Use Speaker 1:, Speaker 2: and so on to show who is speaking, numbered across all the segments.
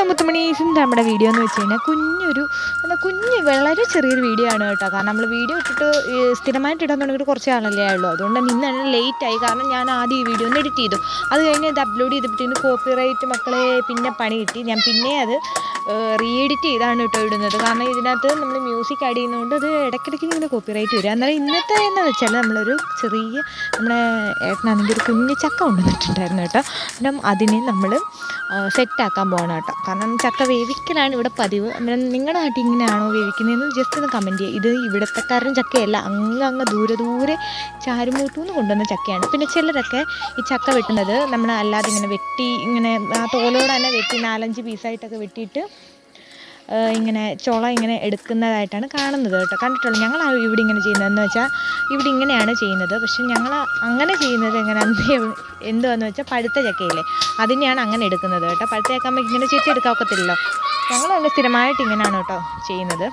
Speaker 1: Hello മുത്തുമണീസിന്റെ നമ്മുടെ video എന്ന് വെച്ച് കഴിഞ്ഞാൽ കുഞ്ഞൊരു എന്താ കുഞ്ഞ് വളരെ ചെറിയൊരു വീഡിയോ ആണ് കേട്ടോ. കാരണം നമ്മൾ വീഡിയോ ഇട്ടിട്ട് സ്ഥിരമായിട്ട് ഇടാൻ തുടങ്ങിയിട്ട് കുറച്ച് ആളല്ലേ ആയുള്ളൂ. അതുകൊണ്ട് തന്നെ ഇന്ന് തന്നെ ലേറ്റ് ആയി. കാരണം ഞാൻ ആദ്യം ഈ വീഡിയോ ഒന്ന് എഡിറ്റ് ചെയ്തു. അത് കഴിഞ്ഞ് ഇത് അപ്ലോഡ് ചെയ്തപ്പോഴത്തേന് കോപ്പി റൈറ്റ് മക്കളെ പിന്നെ പണി കിട്ടി. ഞാൻ പിന്നെ അത് റീ എഡിറ്റ് ചെയ്താണ് കേട്ടോ ഇടുന്നത്. കാരണം ഇതിനകത്ത് നമ്മൾ മ്യൂസിക് ആഡ് ചെയ്യുന്നതുകൊണ്ട് അത് ഇടയ്ക്കിടയ്ക്ക് ഇങ്ങനെ കോപ്പിറൈറ്റ് വരും. എന്നാലും ഇന്നത്തെ എന്താണെന്ന് വെച്ചാൽ നമ്മളൊരു ചെറിയ നമ്മുടെ ഏട്ടനാണെങ്കിൽ ഒരു കുഞ്ഞ് ചക്ക കൊണ്ടുവന്നിട്ടുണ്ടായിരുന്നു കേട്ടോ. അപ്പം അതിനെ നമ്മൾ സെറ്റാക്കാൻ പോകണം കേട്ടോ. കാരണം ചക്ക വേവിക്കലാണ് ഇവിടെ പതിവ്. അന്നേരം നിങ്ങളുടെ നാട്ടിൽ ഇങ്ങനെയാണോ വേവിക്കുന്നതെന്ന് ജസ്റ്റ് ഒന്ന് കമന്റ് ചെയ്യുക. ഇത് ഇവിടത്തെക്കാരൻ ചക്കയല്ല. അങ്ങ് അങ്ങ് ദൂരെ ദൂരെ ചാരുമൂട്ടൂന്ന് കൊണ്ടുവന്ന ചക്കയാണ്. പിന്നെ ചിലരൊക്കെ ഈ ചക്ക വെട്ടുന്നത് നമ്മൾ അല്ലാതെ ഇങ്ങനെ വെട്ടി ഇങ്ങനെ ആ തോലോടെ തന്നെ വെട്ടി നാലഞ്ച് പീസായിട്ടൊക്കെ വെട്ടിയിട്ട് ഇങ്ങനെ ചുള ഇങ്ങനെ എടുക്കുന്നതായിട്ടാണ് കാണുന്നത് കേട്ടോ. കണ്ടിട്ടുള്ളൂ. ഞങ്ങൾ ഇവിടെ ഇങ്ങനെ ചെയ്യുന്നതെന്ന് വെച്ചാൽ ഇവിടെ ഇങ്ങനെയാണ് ചെയ്യുന്നത്. പക്ഷെ ഞങ്ങൾ അങ്ങനെ ചെയ്യുന്നത് എങ്ങനെയാണെന്ന് എന്തുവാന്ന് വെച്ചാൽ പഴുത്ത ചക്കയില്ലേ? അതിനെയാണ് അങ്ങനെ എടുക്കുന്നത് കേട്ടോ. പഴുത്ത ചക്കാകുമ്പോൾ ഇങ്ങനെ ചെത്തി എടുക്കാൻ ഒക്കത്തില്ലല്ലോ ഞങ്ങൾ സ്ഥിരമായിട്ട് ഇങ്ങനെയാണ് കേട്ടോ ചെയ്യുന്നത്.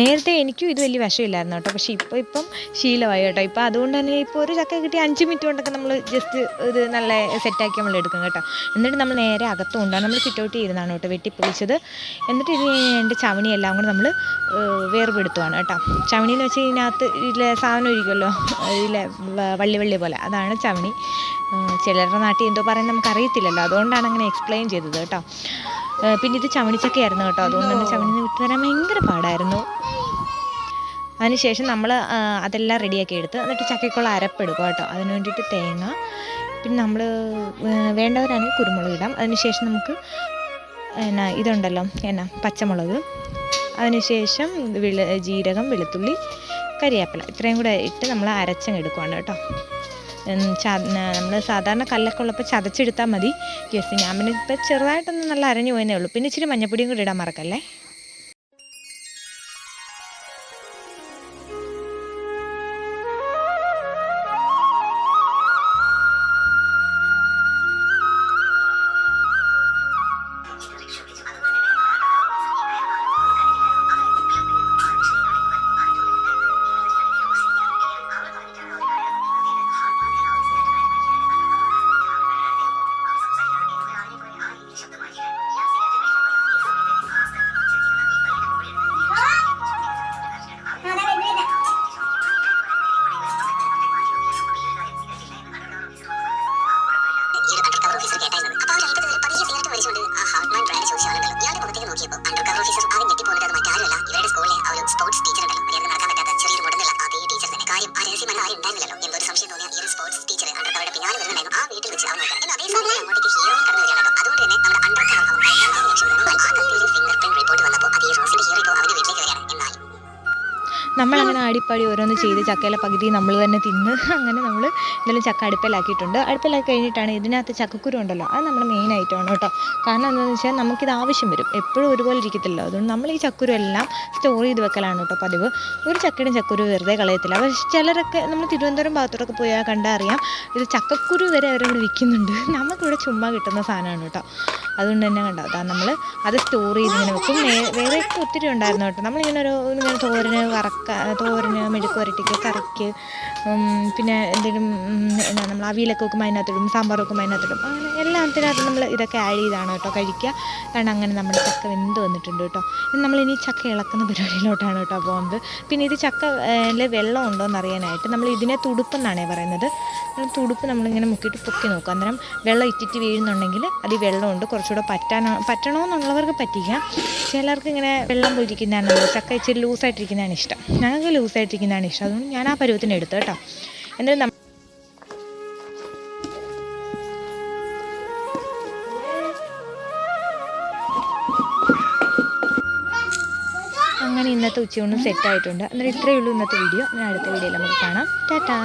Speaker 1: നേരത്തെ എനിക്കും ഇത് വലിയ വിഷമില്ലായിരുന്നു കേട്ടോ. പക്ഷേ ഇപ്പോൾ ഇപ്പം ശീലമായി കേട്ടോ. ഇപ്പോൾ അതുകൊണ്ട് തന്നെ ഇപ്പോൾ ഒരു ചക്ക കിട്ടി അഞ്ച് മിനിറ്റ് കൊണ്ടൊക്കെ നമ്മൾ ജസ്റ്റ് ഇത് നല്ല സെറ്റാക്കി നമ്മൾ എടുക്കും കേട്ടോ. എന്നിട്ട് നമ്മൾ നേരെ അകത്ത് കൊണ്ടുപോകാം നമ്മൾ സിറ്റ് ഔട്ട് ചെയ്തിരുന്നതാണ് കേട്ടോ വെട്ടിപ്പൊളിച്ചത്. എന്നിട്ട് ഇത് എന്റെ ചവണിയെല്ലാം കൂടെ നമ്മൾ വേർപെടുത്തുവാണ് കേട്ടോ. ചവണി എന്ന് വെച്ച് ഇതിനകത്ത് ഇതിലെ സാധനം ഇരിക്കുമല്ലോ ഇതിലെ വള്ളി വള്ളി പോലെ. അതാണ് ചവണി. ചിലരുടെ നാട്ടിൽ എന്തോ പറയുന്നത് നമുക്കറിയത്തില്ലല്ലോ. അതുകൊണ്ടാണ് അങ്ങനെ എക്സ്പ്ലെയിൻ ചെയ്തത് കേട്ടോ. പിന്നെ ഇത് ചവണിച്ചക്കയായിരുന്നു കേട്ടോ. അതുകൊണ്ട് തന്നെ ചവണിന്ന് വിട്ടു വരാൻ ഭയങ്കര പാടായിരുന്നു. അതിനുശേഷം നമ്മൾ അതെല്ലാം റെഡിയാക്കി എടുത്ത് എന്നിട്ട് ചക്കയ്ക്കുള്ള അരപ്പെടുക്കും കേട്ടോ. അതിന് വേണ്ടിയിട്ട് തേങ്ങ പിന്നെ നമ്മൾ വേണ്ടവരാണെങ്കിൽ കുരുമുളക് ഇടാം. അതിനുശേഷം നമുക്ക് എന്നാ ഇതുണ്ടല്ലോ എന്നാ പച്ചമുളക്. അതിനുശേഷം വെളു ജീരകം വെളുത്തുള്ളി കരിയാപ്പില. ഇത്രയും കൂടെ ഇട്ട് നമ്മൾ അരച്ചങ്ങ് എടുക്കുവാണ് കേട്ടോ. നമ്മൾ സാധാരണ കല്ലൊക്കെ ഉള്ളപ്പോൾ ചതച്ചെടുത്താൽ മതി. യെസ് ഞാൻ പിന്നെ ഇപ്പോൾ ചെറുതായിട്ടൊന്ന് നല്ല അരഞ്ഞു പോയെന്നേ ഉള്ളൂ. പിന്നെ ഇച്ചിരി മഞ്ഞപ്പൊടിയും കൂടി ഇടാൻ മറക്കല്ലേ? നമ്മളങ്ങനെ ആടിപ്പാടി ഓരോന്ന് ചെയ്ത് ചക്കയിലെ പകുതി നമ്മൾ തന്നെ തിന്ന് അങ്ങനെ നമ്മൾ എന്തായാലും ചക്ക അടുപ്പിലാക്കിയിട്ടുണ്ട്. അടുപ്പിലാക്കി കഴിഞ്ഞിട്ടാണ് ഇതിനകത്ത് ചക്കക്കുരു ഉണ്ടല്ലോ അത് നമ്മൾ മെയിൻ ആയിട്ടാണ് കേട്ടോ. കാരണം എന്താണെന്ന് വെച്ചാൽ നമുക്കിത് ആവശ്യം വരും. എപ്പോഴും ഒരുപോലെ ഇരിക്കത്തില്ലല്ലോ. അതുകൊണ്ട് നമ്മൾ ഈ ചക്കുരു എല്ലാം സ്റ്റോർ ചെയ്ത് വെക്കലാണ് കേട്ടോ പതിവ്. ഒരു ചക്കയുടെ ചക്കുരു വെറുതെ കളയത്തില്ല. പക്ഷേ ചിലരൊക്കെ നമ്മൾ തിരുവനന്തപുരം ഭാഗത്തോടൊക്കെ പോയാൽ കണ്ടാൽ അറിയാം ഇത് ചക്കക്കുരു വരെ അവരവിടെ വിൽക്കുന്നുണ്ട്. നമുക്കിവിടെ ചുമ്മാ കിട്ടുന്ന സാധനമാണ് കേട്ടോ. അതുകൊണ്ട് തന്നെ കണ്ടോ അതാ നമ്മൾ അത് സ്റ്റോർ ചെയ്ത് ഇങ്ങനെ വെക്കും. വേറെ ഒത്തിരി ഉണ്ടായിരുന്നു കേട്ടോ. നമ്മളിങ്ങനെ ഒരു ഇങ്ങനെ തോരന് വറക്ക തോരന് മെഴുക്ക് വരട്ടിക്ക് കറിക്ക് പിന്നെ എന്തെങ്കിലും എന്താ നമ്മൾ അവിയലൊക്കെ വെക്കുമ്പോൾ അതിനകത്തിടും സാമ്പാർ വെക്കുമ്പോൾ അതിനകത്തിടും. അങ്ങനെ എല്ലാത്തിനകത്തും നമ്മൾ ഇതൊക്കെ ആഡ് ചെയ്താണ് കേട്ടോ കഴിക്കുക. കാരണം അങ്ങനെ നമ്മുടെ ചക്ക വെന്ത് വന്നിട്ടുണ്ട് കേട്ടോ. ഇനി ചക്ക ഇളക്കുന്ന പരിപാടിയിലോട്ടാണ് കേട്ടോ പോകുന്നത്. പിന്നെ ഇത് ചക്ക വെള്ളം ഉണ്ടോ എന്ന് അറിയാനായിട്ട് നമ്മൾ ഇതിനെ തുടുപ്പെന്നാണേ പറയുന്നത്. തുടുപ്പ് നമ്മളിങ്ങനെ മുക്കിയിട്ട് പൊക്കി നോക്കുക. അന്നേരം വെള്ളം ഇറ്റിറ്റ് വീഴുന്നുണ്ടെങ്കിൽ അത് ഈ വെള്ളമുണ്ട്. കുറച്ചുകൂടെ പറ്റാനോ പറ്റണമെന്നുള്ളവർക്ക് പറ്റിക്കാം ചിലർക്ക് ഇങ്ങനെ വെള്ളം പോയിരിക്കുന്നതാണ് ചക്ക ഇച്ചിരി ലൂസായിട്ടിരിക്കുന്നതാണ് ഇഷ്ടം. ഞങ്ങൾക്ക് ലൂസായിട്ടിരിക്കുന്നതാണ് ഇഷ്ടം. അതുകൊണ്ട് ഞാൻ ആ പരുവത്തിന് എടുത്തു കേട്ടോ. എന്നിട്ട് നമ്മൾ അങ്ങനെ ഇന്നത്തെ ഉച്ചയൂണും സെറ്റായിട്ടുണ്ട് അന്നേരം ഇത്രയേ ഉള്ളൂ ഇന്നത്തെ വീഡിയോ ഞാൻ അടുത്ത വീഡിയോയിൽ നമുക്ക് കാണാം. ടാറ്റാ.